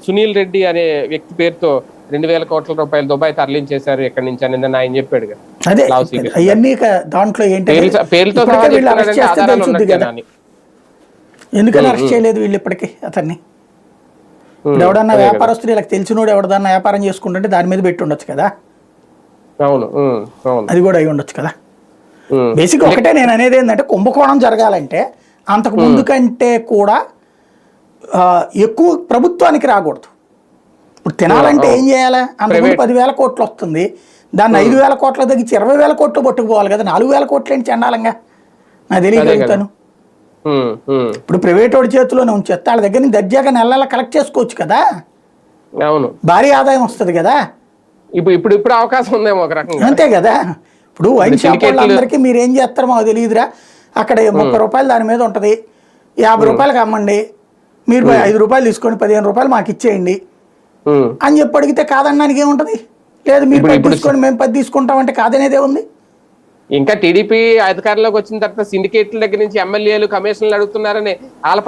సునీల్ రెడ్డి అనే వ్యక్తి పేరుతో రెండు వేల కోట్ల రూపాయలు దుబాయ్ తరలించేశారు ఎక్కడి నుంచి అని ఆయన చెప్పాడు కదా. అదే. అవన్నీ దాంట్లో అని. ఎందుకని అరెస్ట్ చేయలేదు వీళ్ళు ఇప్పటికీ అతన్ని ఇప్పుడు ఎవడన్నా. వ్యాపారస్తులు ఇలా తెలిసినోడు ఎవడన్నా వ్యాపారం చేసుకుంటుంటే దాని మీద పెట్టి ఉండొచ్చు కదా అవును అది కూడా అయి ఉండొచ్చు కదా బేసిక్ ఒకటే నేను అనేది ఏంటంటే కుంభకోణం జరగాలంటే అంతకు ముందు కంటే కూడా ఎక్కువ ప్రభుత్వానికి రాకూడదు. ఇప్పుడు తినాలంటే ఏం చేయాలి? అంతకుముందు పదివేల కోట్లు వస్తుంది. దాన్ని ఐదు వేల కోట్ల తగ్గించి ఇరవై వేల కోట్లు పట్టుకుపోవాలి కదా. నాలుగు వేల కోట్లు ఏంటి చండాలంగా? నాకు తెలియగలుగుతాను ఇప్పుడు ప్రైవేట్ వాడి చేతిలోనే ఉంచేస్తే వాళ్ళ దగ్గర నుంచి దర్జాగా నెల నెల కలెక్ట్ చేసుకోవచ్చు కదా? అవును. భారీ ఆదాయం వస్తుంది కదా? ఇప్పుడు ఇప్పుడు ఇప్పుడు అవకాశం ఉందేమో ఒక రకంగా. అంతే కదా. ఇప్పుడు వైన్ షాప్ వాళ్ళందరికీ మీరు ఏం చేస్తారో మాకు తెలియదురా. అక్కడ ముప్పై రూపాయలు దాని మీద ఉంటుంది. యాభై రూపాయలకి అమ్మండి. మీరు ఐదు రూపాయలు తీసుకోండి పదిహేను రూపాయలు మాకు ఇచ్చేయండి. అని చెప్పి అడిగితే కాదనడానికి ఏముంటుంది? లేదు మీరు పది తీసుకోండి మేము పది తీసుకుంటామంటే కాదనేదే ఉంది ఇంకా టీడీపీ అధికారంలోకి వచ్చిన తర్వాత సిండికేట్ల దగ్గర నుంచి ఎమ్మెల్యేలు కమిషన్లు అడుగుతున్నారని వాళ్ళ